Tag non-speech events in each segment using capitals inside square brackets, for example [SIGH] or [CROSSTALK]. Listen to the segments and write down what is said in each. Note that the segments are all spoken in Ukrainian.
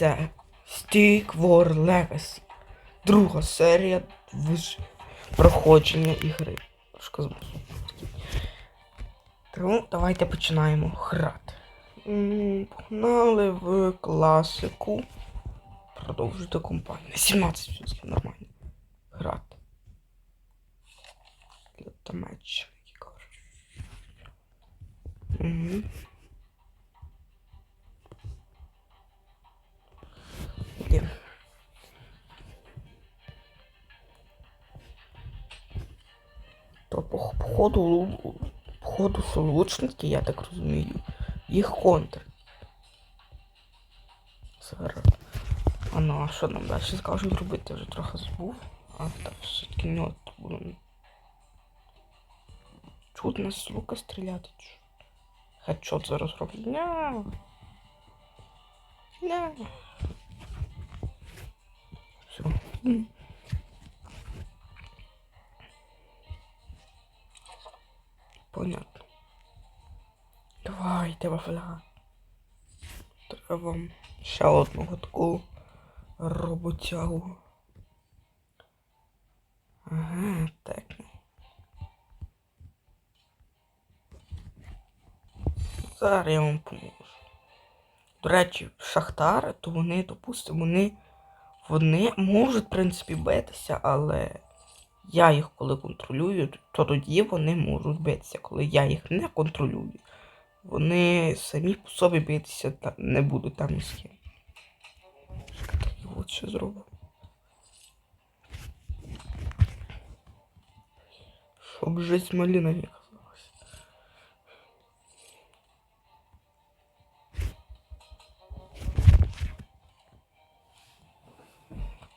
це Stick War Legacy. Друга серія виш... проходження ігри. Тому давайте починаємо грати. Погнали в класику. Продовжуйте компанію. 17 все нормально. Грати. Для та матч. Угу. Походу, походу що лучники, я так розумію, їх контр. Зараз. А ну, а що нам далі скажуть робити? Я вже трохи забув. А, так, все-таки не от було. Чудно з лука стріляти. Хедшот зараз роблю. Ня. Ня. Все. Понятно. Давайте, вафля. Треба вам ще одного таку роботягу. Ага, так. Зараз я вам поможу. До речі, шахтари, то вони, допустимо, вони, вони можуть, в принципі, битися, але я їх коли контролюю, то тоді вони можуть битися. Коли я їх не контролюю, вони самі по собі битися не будуть там ні з ким. От що зробив. Щоб жесть малина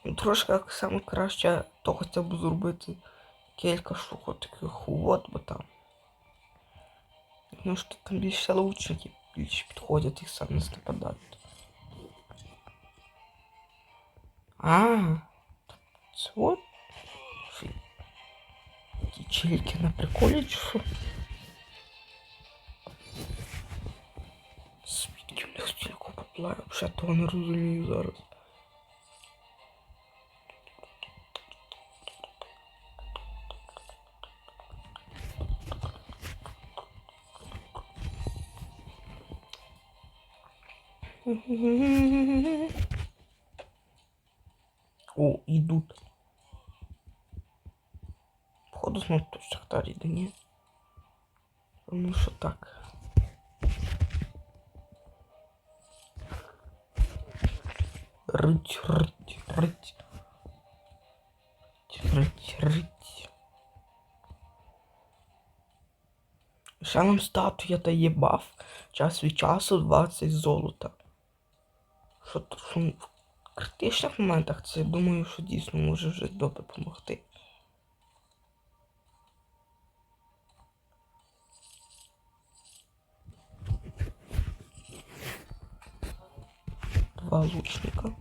Трошки саме краще, то хоча б зробити кілька штук таких вот, бо там. Ну що там більше лучники більше підходять і сам нас нападають. А, це от. Ті чільки на приколі чи що? Звідки в них стільки попла? Я вже того не розумію зараз. [LAUGHS] О, идут. Походу знов тут шахтарі, да ні? Ну що так. Рить, рить, рить. Рить, рить. Ще нам статуя дає баф. Час від часу 20 золота. Що в критичних моментах це я думаю, що дійсно може вже добре допомогти. Два лучника.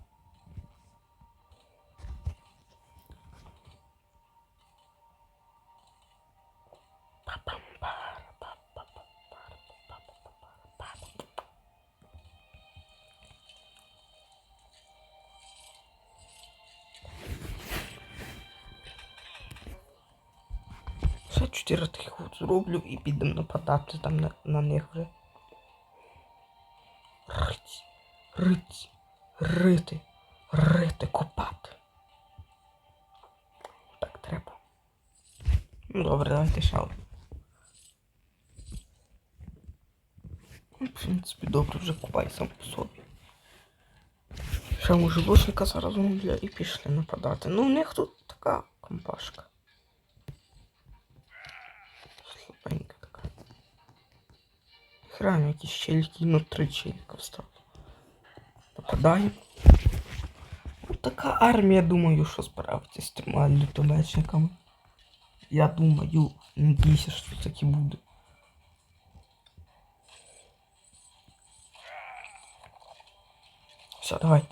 Зроблю і підемо нападати там на, на них вже. Рить, рить, рити, рити, копати. Так треба. Ну добре, давайте одну. Ну, В принципі, добре вже купай сам по собі. Ще може лучника зараз зроблю і пішли нападати. Ну, у них тут така компашка. Слабенька така. Храм якісь щельки, ну три челіка встав. Попадаємо. Ну, така армія, думаю, що справиться з трьома лютомечниками. Я думаю, надіюся, що так і буде. Все, давайте.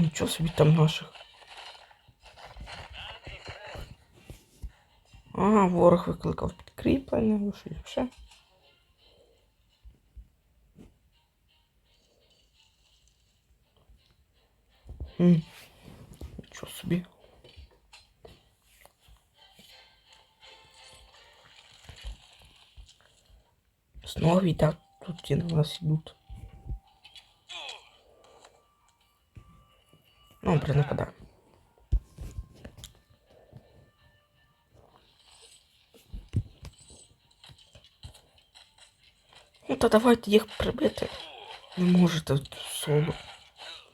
Нічого собі там наших. Ага, ворог викликав підкріплення, що ще. Нічого собі. Снова видят, тут ті на нас йдуть. Добре, нападаємо. Ну, та давайте їх прибити. Не можете соло.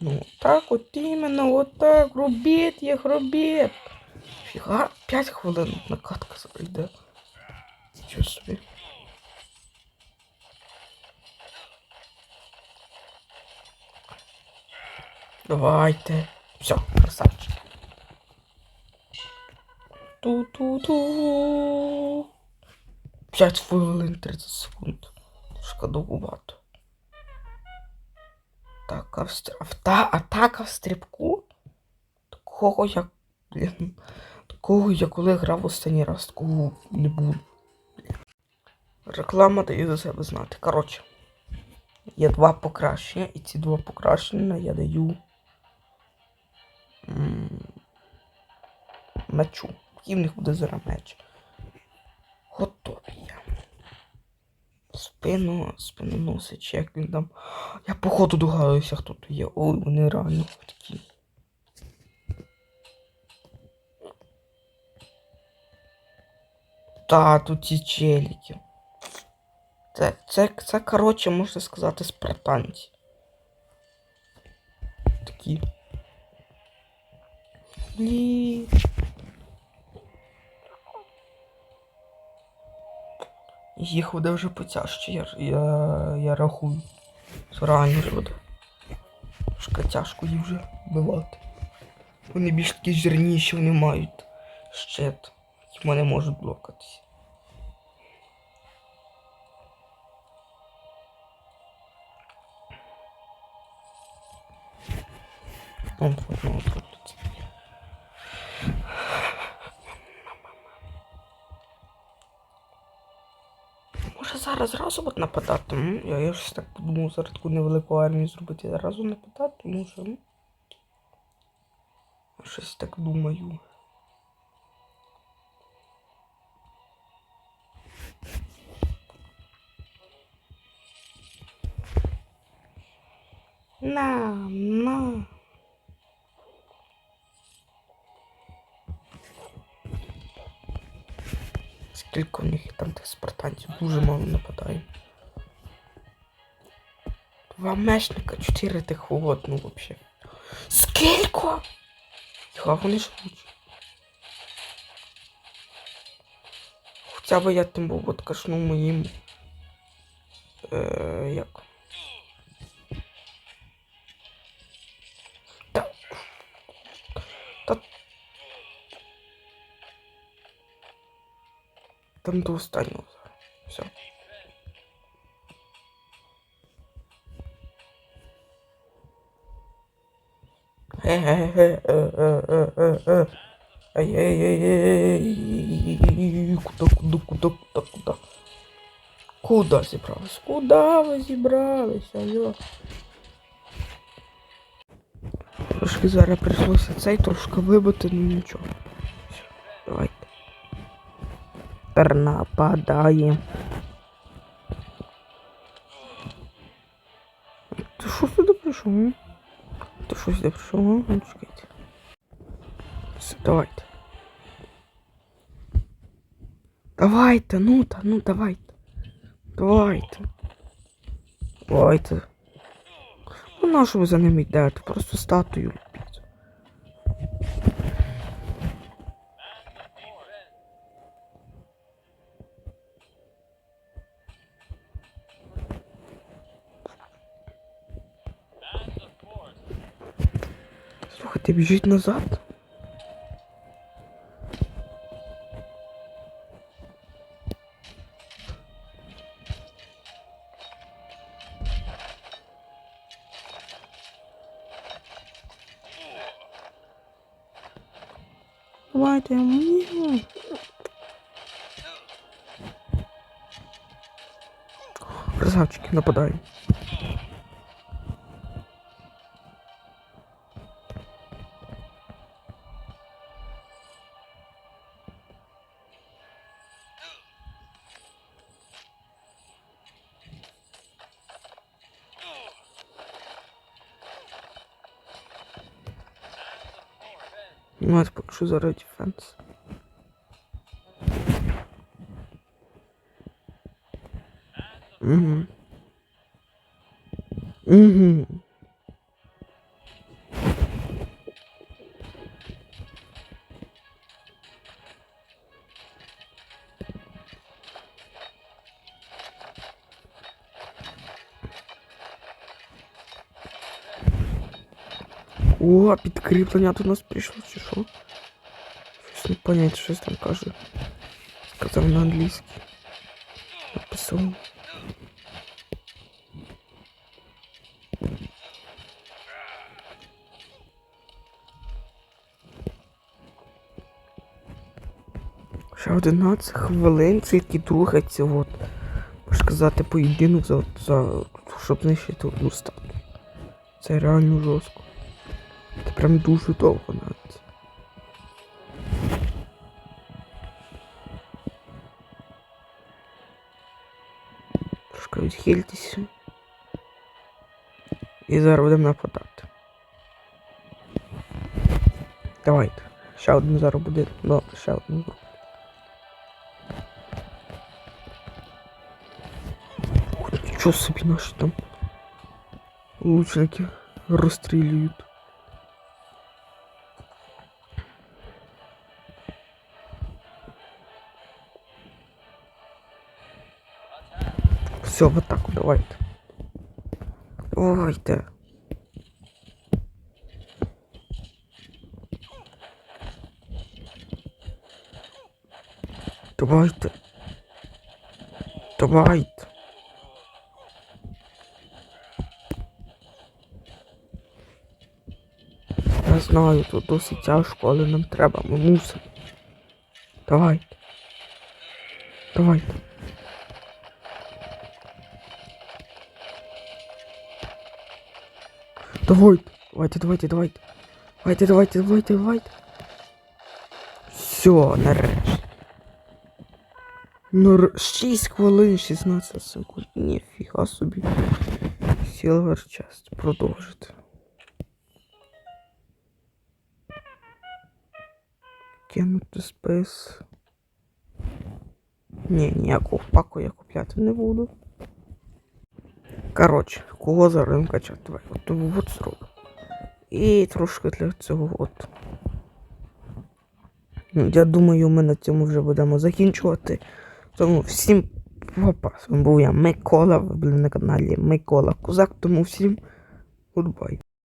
Ну, так от іменно, от так, робіть їх, робіть. Фіга, 5 хвилин накатка зайде. Що собі. Давайте. Все, красавчик. Ту-ту-ту. 5 хвилин 30 секунд. Шкодовувато. Так, а в атака в стрибку? Такого я. Блін. Такого я коли грав останній раз, такого не було. Реклама дає за себе знати. Коротше. Є два покращення, і ці два покращення я даю. Мечу. Який в них буде зараз меч. Готові я. Спину, спиноносич, як він там. Я походу догадуюся, хто тут є. Ой, вони реально такі. Та, тут ці челіки. Це, це, це, коротше, можна сказати, спартанці. Такі. Блін. Їх буде вже потяжче, я, я, я рахую. Реально буде. Трошки тяжко їх вже вбивати. Вони більш такі жирніші, вони мають щит, які мене можуть блокатися. Он тут, ну, зараз зразу от нападати? м? Я, я ж так подумав, зараз таку невелику армію зробити. Зразу нападати, може. м? Щось так думаю. На, на. Скільки в них там тих спартанців? Дуже мало нападає. Два мешника, чотири тих вот, ну вообще. Скілько? Ха, вони живуть. Хоча б я тим був от кашну моїм. Е, як? Там до останнього зараз. Все. Э-э-э-э-э-э-э. Ай-яй-яй-яй. Куда, куда, куда, куда, куда? Куда зібрались? Куда ви зібралися? Йо? Трошки зараз прийшлося цей трошки вибити, ну нічого. Все, давайте. Тепер нападає. Ти що сюди прийшов? Ти що сюди прийшов? Ну, чекайте. Все, давайте. Давайте, ну та, ну давайте. Давайте. Давайте. Ну на що ви за ними йдете? Просто статую Їхати, біжіть назад. Давайте мені. Красавчики нападають. Ну, это поки що зараз дефенс. О, підкріплення до нас прийшло, чи що? Щось не понять, щось там каже. Сказав на англійській. Написав. Ще 11 хвилин, тільки рухається, от. Можна сказати, поєдинок за, за щоб знищити одну статую. Це реально жорстко. Це прям дуже довго навіть. Трошки відхильтеся. І зараз будемо нападати. Давайте. Ще один зараз буде. Добре, ще один. Ух собі наші там лучники розстрілюють. Все, в атаку давайте. Давайте. Давайте. Давайте. Я знаю, тут досить тяжко, але нам треба, ми мусимо. Давайте. Давайте. Давайте. Давайте, давайте, давайте. Давайте, давайте, давайте, давайте. Все, нарешті. Ну, 6 хвилин, 16 секунд. Ніфіга собі. Сілвер часть. Продовжити. Кинути спис. Ні, ніякого паку я купляти не буду. Коротше, кого за качати? Давай, от от зробимо. І трошки для цього от. Ну, Я думаю, ми на цьому вже будемо закінчувати. Тому всім папа. З вами був я Микола. Ви були на каналі Микола Кузак. Тому всім гудбай.